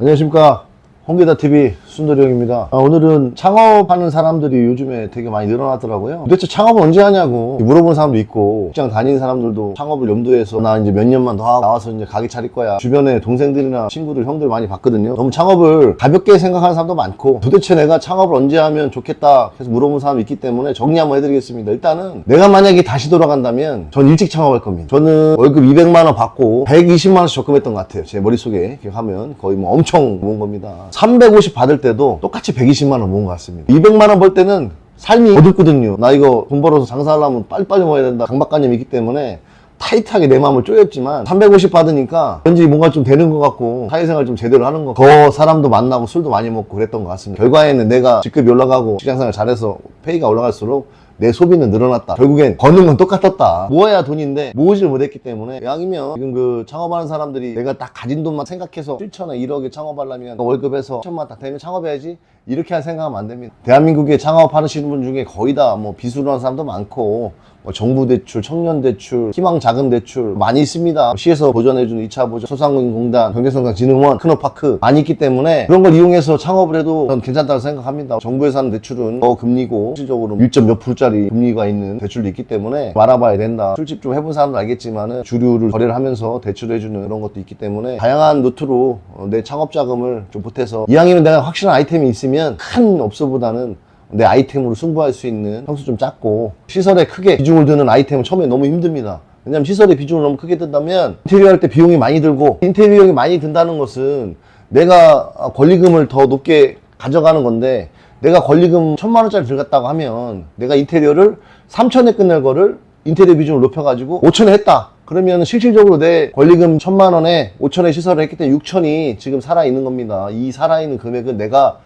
안녕하십니까 홍기다TV 순돌이 형입니다. 아, 오늘은 창업하는 사람들이 요즘에 되게 많이 늘어났더라고요. 도대체 창업을 언제 하냐고 물어보는 사람도 있고 직장 다니는 사람들도 창업을 염두에서 나 이제 몇 년만 더 하고 나와서 이제 가게 차릴 거야. 주변에 동생들이나 친구들 형들 많이 봤거든요. 너무 창업을 가볍게 생각하는 사람도 많고 도대체 내가 창업을 언제 하면 좋겠다 계속 물어보는 사람이 있기 때문에 정리 한번 해드리겠습니다. 일단은 내가 만약에 다시 돌아간다면 전 일찍 창업할 겁니다. 저는 월급 200만 원 받고 120만 원씩 적금했던 것 같아요. 제 머릿속에 기억하면 거의 뭐 엄청 모은 겁니다 350 받을 때도 똑같이 120만 원 모은 것 같습니다. 200만 원 벌 때는 삶이 어둡거든요. 나 이거 돈 벌어서 장사하려면 빨리빨리 모아야 된다. 강박관념이 있기 때문에 타이트하게 내 마음을 쪼였지만 350 받으니까 왠지 뭔가 좀 되는 것 같고 사회생활 좀 제대로 하는 것 같고 더 사람도 만나고 술도 많이 먹고 그랬던 것 같습니다. 결과에는 내가 직급이 올라가고 직장생활 잘해서 페이가 올라갈수록 내 소비는 늘어났다. 결국엔 버는 건 똑같았다. 모아야 돈인데 모으지를 못했기 때문에 양이면 지금 그 창업하는 사람들이 내가 딱 가진 돈만 생각해서 7천에 1억에 창업하려면 월급에서 1천만 딱 되면 창업해야지 이렇게 할 생각하면 안 됩니다. 대한민국에 창업하시는 분 중에 거의 다뭐 빚으로 하는 사람도 많고 뭐 정부 대출, 청년 대출, 희망 자금 대출 많이 있습니다. 시에서 보전해주는 2차 보전, 소상공인공단, 경제성장진흥원, 크노파크 많이 있기 때문에 그런 걸 이용해서 창업을 해도 전 괜찮다고 생각합니다. 정부에서 하는 대출은 더 금리고 실질적으로 1점 몇 프로짜리 금리가 있는 대출도 있기 때문에 알아봐야 된다. 술집 좀 해본 사람도 알겠지만은 주류를 거래를 하면서 대출해주는 그런 것도 있기 때문에 다양한 루트로 어, 내 창업 자금을 좀 보태서 이왕이면 내가 확실한 아이템이 있으면 큰 업소보다는 내 아이템으로 승부할 수 있는 평수 좀 작고 시설에 크게 비중을 드는 아이템은 처음에 너무 힘듭니다. 왜냐면 시설에 비중을 너무 크게 든다면 인테리어 할 때 비용이 많이 들고 인테리어 비용이 많이 든다는 것은 내가 권리금을 더 높게 가져가는 건데 내가 권리금 천만 원짜리 들어갔다고 하면 내가 인테리어를 3천에 끝낼 거를 인테리어 비중을 높여가지고 5천에 했다. 그러면 실질적으로 내 권리금 천만 원에 5천에 시설을 했기 때문에 6천이 지금 살아있는 겁니다. 이 살아있는 금액은 내가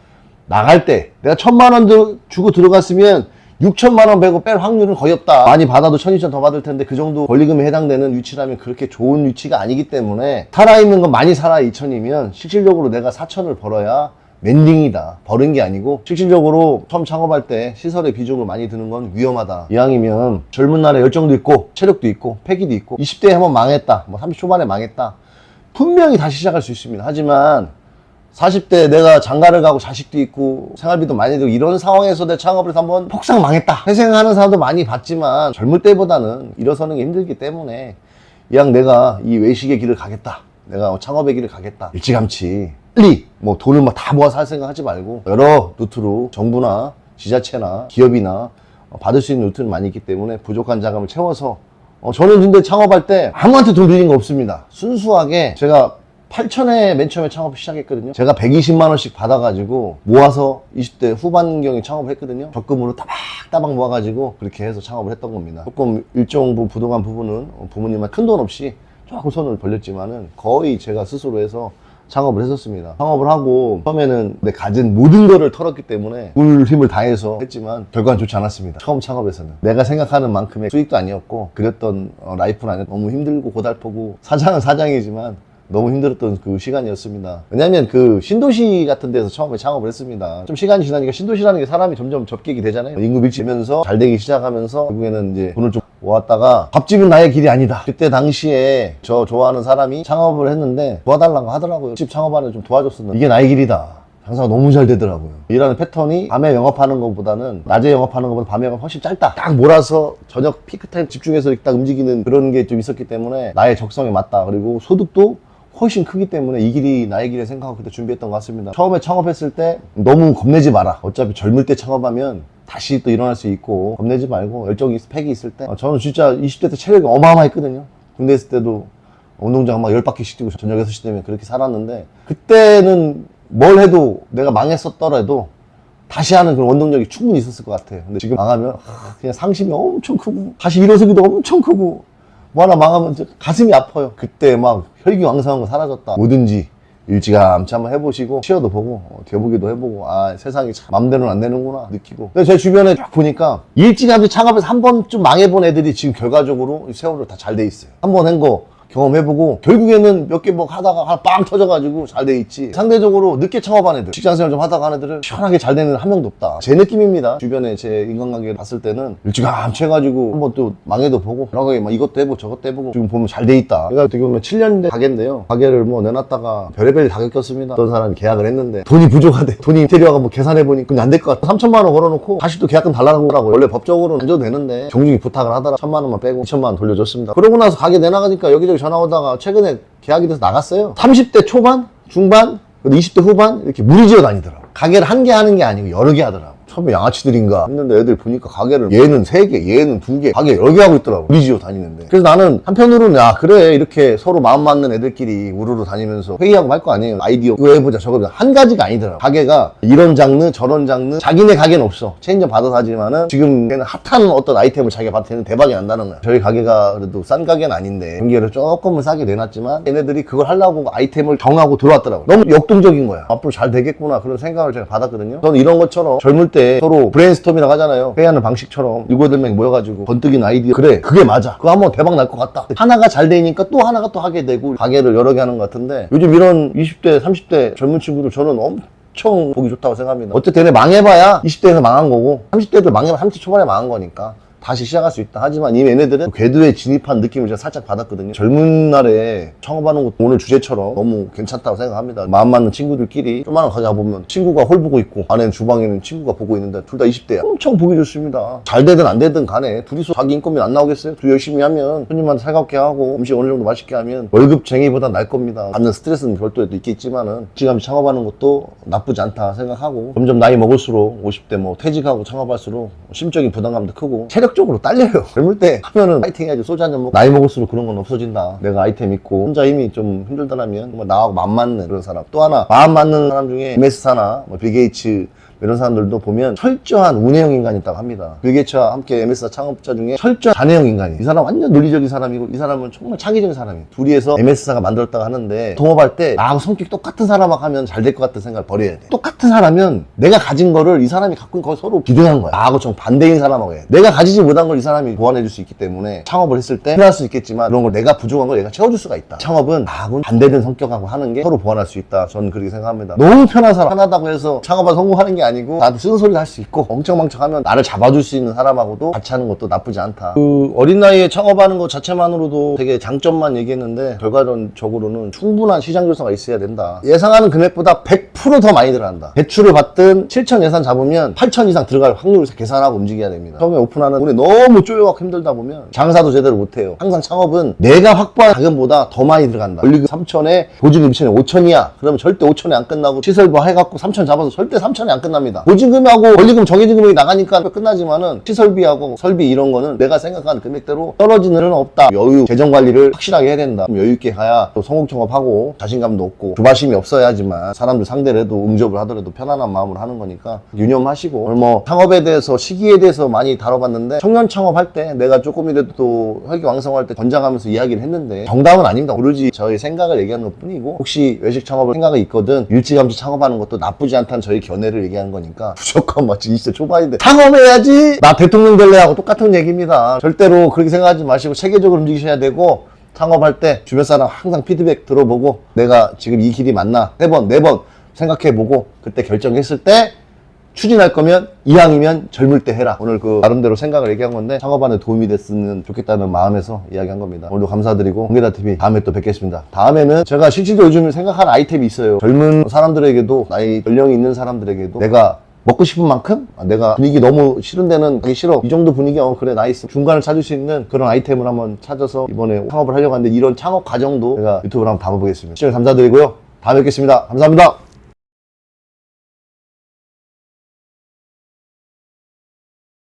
나갈 때 내가 천만 원 들- 주고 들어갔으면 6천만 원 빼고 뺄 확률은 거의 없다. 많이 받아도 1,200천 더 받을 텐데 그 정도 권리금에 해당되는 위치라면 그렇게 좋은 위치가 아니기 때문에 살아있는 건 많이 살아 2천이면 실질적으로 내가 4천을 벌어야 멘딩이다. 버는 게 아니고 실질적으로 처음 창업할 때 시설의 비중을 많이 드는 건 위험하다. 이왕이면 젊은 날에 열정도 있고 체력도 있고 패기도 있고 20대에 한번 망했다. 뭐 30 초반에 망했다. 분명히 다시 시작할 수 있습니다. 하지만 40대 내가 장가를 가고 자식도 있고 생활비도 많이 들고 이런 상황에서 내 창업을 해서 한번 폭삭 망했다. 회생하는 사람도 많이 봤지만 젊을 때보다는 일어서는 게 힘들기 때문에 이왕 내가 이 외식의 길을 가겠다. 내가 창업의 길을 가겠다. 일찌감치 빨리 뭐 돈을 막 다 모아서 할 생각 하지 말고 여러 루트로 정부나 지자체나 기업이나 어, 받을 수 있는 루트는 많이 있기 때문에 부족한 자금을 채워서 어, 저는 근데 창업할 때 아무한테 돈 빌린 거 없습니다. 순수하게 제가 8천에 맨 처음에 창업을 시작했거든요. 제가 120만 원씩 받아가지고 모아서 20대 후반경에 창업을 했거든요. 적금으로 따박따박 모아가지고 그렇게 해서 창업을 했던 겁니다. 조금 일정 부분 부동한 부분은 어, 부모님한테 큰돈 없이 조금 손을 벌렸지만은 거의 제가 스스로 해서 창업을 했었습니다. 창업을 하고 처음에는 내 가진 모든 거를 털었기 때문에 울 힘을 다해서 했지만 결과는 좋지 않았습니다. 처음 창업에서는 내가 생각하는 만큼의 수익도 아니었고 그랬던 어, 라이프는 아니었고 너무 힘들고 고달프고 사장은 사장이지만 너무 힘들었던 그 시간이었습니다. 왜냐면 그 신도시 같은 데서 처음에 창업을 했습니다. 좀 시간이 지나니까 신도시라는 게 사람이 점점 접객이 되잖아요. 인구 밀집면서 잘 되기 시작하면서 결국에는 이제 돈을 좀 모았다가 밥집은 나의 길이 아니다. 그때 당시에 저 좋아하는 사람이 창업을 했는데 도와달라고 하더라고요. 집 창업하는 좀 도와줬었는데 이게 나의 길이다. 장사가 너무 잘 되더라고요. 일하는 패턴이 밤에 영업하는 것보다는 낮에 영업하는 것보다 밤에 영업 훨씬 짧다. 딱 몰아서 저녁 피크타임 집중해서 딱 움직이는 그런 게 좀 있었기 때문에 나의 적성에 맞다. 그리고 소득도 훨씬 크기 때문에 이 길이 나의 길에 생각하고 그때 준비했던 것 같습니다. 처음에 창업했을 때 너무 겁내지 마라. 어차피 젊을 때 창업하면 다시 또 일어날 수 있고 겁내지 말고 열정이 팩이 있을 때 어, 저는 진짜 20대 때 체력이 어마어마했거든요. 군대 있을 때도 운동장 막 10바퀴씩 뛰고 저녁 6시 되면 그렇게 살았는데 그때는 뭘 해도 내가 망했었더라도 다시 하는 그런 원동력이 충분히 있었을 것 같아요. 근데 지금 망하면 하, 그냥 상심이 엄청 크고 다시 일어서기도 엄청 크고 뭐 하나 망하면 가슴이 아파요. 그때 막 혈기 왕성한 거 사라졌다. 뭐든지 일찌감치 한번 해보시고 시어도 보고 어, 되보기도 해보고 아 세상이 참 맘대로는 안 되는구나 느끼고 근데 제 주변에 쫙 보니까 일찌감치 창업해서 한 번쯤 망해본 애들이 지금 결과적으로 이 세월을 다 잘 돼 있어요. 한 번 한거 경험해보고 결국에는 몇 개 뭐 하다가 하나 빵 터져가지고 잘 돼 있지. 상대적으로 늦게 창업한 애들 직장생활 좀 하다가 한 애들은 시원하게 잘 되는 한 명도 없다. 제 느낌입니다. 주변에 제 인간관계 봤을 때는 일찌감치 해가지고 한번 또 망해도 보고 여러 가지 막 이것도 해보고 저것도 해보고 지금 보면 잘 돼 있다. 제가 어떻게 보면 7년 된 가게인데요. 가게를 뭐 내놨다가 별의별 다 겪었습니다. 어떤 사람이 계약을 했는데 돈이 부족하대 돈이 인테리어가 뭐 계산해보니까 안 될 것 같아 3천만 원 걸어놓고 다시 또 계약금 달라는 거라고 원래 법적으로는 안 줘도 되는데 종중이 부탁을 하더라. 천만 원만 빼고 2천만 원 돌려줬습니다. 그러고 나서 가게 내나가니까 여기저기 전화 오다가 최근에 계약이 돼서 나갔어요. 30대 초반 중반 20대 후반 이렇게 무리지어 다니더라고. 가게를 한 개 하는 게 아니고 여러 개 하더라고 처음에 양아치들인가 했는데 애들 보니까 가게를 얘는 세 개, 얘는 두 개, 가게 여러 개 하고 있더라고. 무리지어 다니는데. 그래서 나는 한편으로는 야 그래 이렇게 서로 마음 맞는 애들끼리 우르르 다니면서 회의하고 말거 아니에요. 아이디어 이거 해보자 저거 해보자. 한 가지가 아니더라고. 가게가 이런 장르 저런 장르 자기네 가게는 없어. 체인점 받아서 하지만은 지금 걔는 핫한 어떤 아이템을 자기가 때는 대박이 난다는 거야. 저희 가게가 그래도 싼 가게는 아닌데 경기를 조금은 싸게 내놨지만 얘네들이 그걸 하려고 아이템을 정하고 들어왔더라고. 너무 역동적인 거야. 앞으로 잘 되겠구나 그런 생각을 제가 받았거든요. 저는 이런 것처럼 젊을 때 서로 브레인스토밍이라고 하잖아요. 회의하는 방식처럼 7, 8명 모여가지고 번뜩인 아이디어 그래 그게 맞아. 그거 한번 대박 날 것 같다. 하나가 잘 되니까 또 하나가 또 하게 되고 가게를 여러 개 하는 것 같은데 요즘 이런 20대, 30대 젊은 친구들 저는 엄청 보기 좋다고 생각합니다. 어쨌든 망해봐야 20대에서 망한 거고 30대도 망해봐 30대 초반에 망한 거니까 다시 시작할 수 있다. 하지만 이미 얘네들은 궤도에 진입한 느낌을 제가 살짝 받았거든요. 젊은 날에 창업하는 것도 오늘 주제처럼 너무 괜찮다고 생각합니다. 마음 맞는 친구들끼리 조만한 가게 가보면 친구가 홀 보고 있고 안에는 주방에는 친구가 보고 있는데 둘 다 20대야. 엄청 보기 좋습니다. 잘 되든 안 되든 간에 둘이서 자기 인건비 안 나오겠어요? 둘이 열심히 하면 손님한테 살갑게 하고 음식 어느 정도 맛있게 하면 월급쟁이보다 날 겁니다. 받는 스트레스는 별도에도 있겠지만은 지금 창업하는 것도 나쁘지 않다 생각하고 점점 나이 먹을수록 50대 뭐 퇴직하고 창업할수록 심적인 부담감도 크고 체력 적으로 딸려요. 젊을 때 하면은 파이팅 해야지 소주 한잔 먹고 나이 먹을수록 그런 건 없어진다. 내가 아이템 있고 혼자 힘이 좀 힘들다면 정말 나하고 마음 맞는 그런 사람. 또 하나 마음 맞는 사람 중에 MS사나 뭐 빌게이츠 이런 사람들도 보면 철저한 운해형 인간이 있다고 합니다. 빌게이츠와 함께 MS사 창업자 중에 철저한 잔해형 인간이. 이 사람 완전 논리적인 사람이고 이 사람은 정말 창의적인 사람이에요. 둘이서 MS사가 만들었다고 하는데 동업할 때 나하고 성격 똑같은 사람하고 하면 잘 될 것 같은 생각을 버려야 돼. 똑같은 사람은 내가 가진 거를 이 사람이 갖고 있는 거 서로 비등한 거야. 나하고 좀 반대인 사람하고 해. 내가 가지지 못한 걸 이 사람이 보완해 줄 수 있기 때문에 창업을 했을 때 필요할 수 있겠지만 그런 걸 내가 부족한 걸 내가 채워줄 수가 있다. 창업은 나하고 반대된 성격하고 하는 게 서로 보완할 수 있다. 저는 그렇게 생각합니다. 너무 편한 사람 편하다고 해서 창업을 성공하는 게 아니 고 나도 쓴소리를 할수 있고 엉청망청하면 나를 잡아줄 수 있는 사람하고도 같이 하는 것도 나쁘지 않다. 그 어린 나이에 창업하는 것 자체만으로도 되게 장점만 얘기했는데 결과적으로는 충분한 시장 조사가 있어야 된다. 예상하는 금액보다 100%더 많이 들어간다. 대출을 받든 7천 예산 잡으면 8천 이상 들어갈 확률을 계산하고 움직여야 됩니다. 처음에 오픈하는 돈이 너무 쪼여갖고 힘들다 보면 장사도 제대로 못해요. 항상 창업은 내가 확보한 자금보다 더 많이 들어간다. 원리금 3천에 보증금 2천에 5천이야. 그러면 절대 5천에 안 끝나고 시설비 해갖고 3천 잡아서 절대 3천에 안 끝 납니다. 보증금하고 원리금 정해진 금액이 나가니까 끝나지만은 시설비하고 설비 이런 거는 내가 생각한 금액대로 떨어지는 일은 없다. 여유 재정 관리를 확실하게 해야 된다. 여유 있게 가야 또 성공 창업하고 자신감도 없고 조바심이 없어야지만 사람들 상대로 해도 응접을 하더라도 편안한 마음으로 하는 거니까 유념하시고 오늘 뭐 창업에 대해서 시기에 대해서 많이 다뤄봤는데 청년 창업할 때 내가 조금이라도 또 혈기왕성할 때 권장하면서 이야기를 했는데 정답은 아닙니다. 오로지 저희 생각을 얘기하는 것 뿐이고 혹시 외식 창업을 생각이 있거든 일찌감치 창업하는 것도 나쁘지 않다는 저희 견해를 얘기하는 거니까 무조건 막 20대 초반인데 창업해야지 나 대통령 될래 하고 똑같은 얘기입니다. 절대로 그렇게 생각하지 마시고 체계적으로 움직이셔야 되고 창업할 때 주변 사람 항상 피드백 들어보고 내가 지금 이 길이 맞나 세 번, 네 번 생각해보고 그때 결정했을 때 추진할 거면 이왕이면 젊을 때 해라. 오늘 그 나름대로 생각을 얘기한 건데 창업하는 도움이 됐으면 좋겠다는 마음에서 이야기한 겁니다. 오늘도 감사드리고 공개다 TV 다음에 또 뵙겠습니다. 다음에는 제가 실질적으로 요즘 생각하는 아이템이 있어요. 젊은 사람들에게도 나이 연령이 있는 사람들에게도 내가 먹고 싶은 만큼 아, 내가 분위기 너무 싫은 데는 가기 싫어 이 정도 분위기 어 그래 나이스 중간을 찾을 수 있는 그런 아이템을 한번 찾아서 이번에 창업을 하려고 하는데 이런 창업 과정도 제가 유튜브로 한번 담아보겠습니다 시청해 감사드리고요 다음에 뵙겠습니다 감사합니다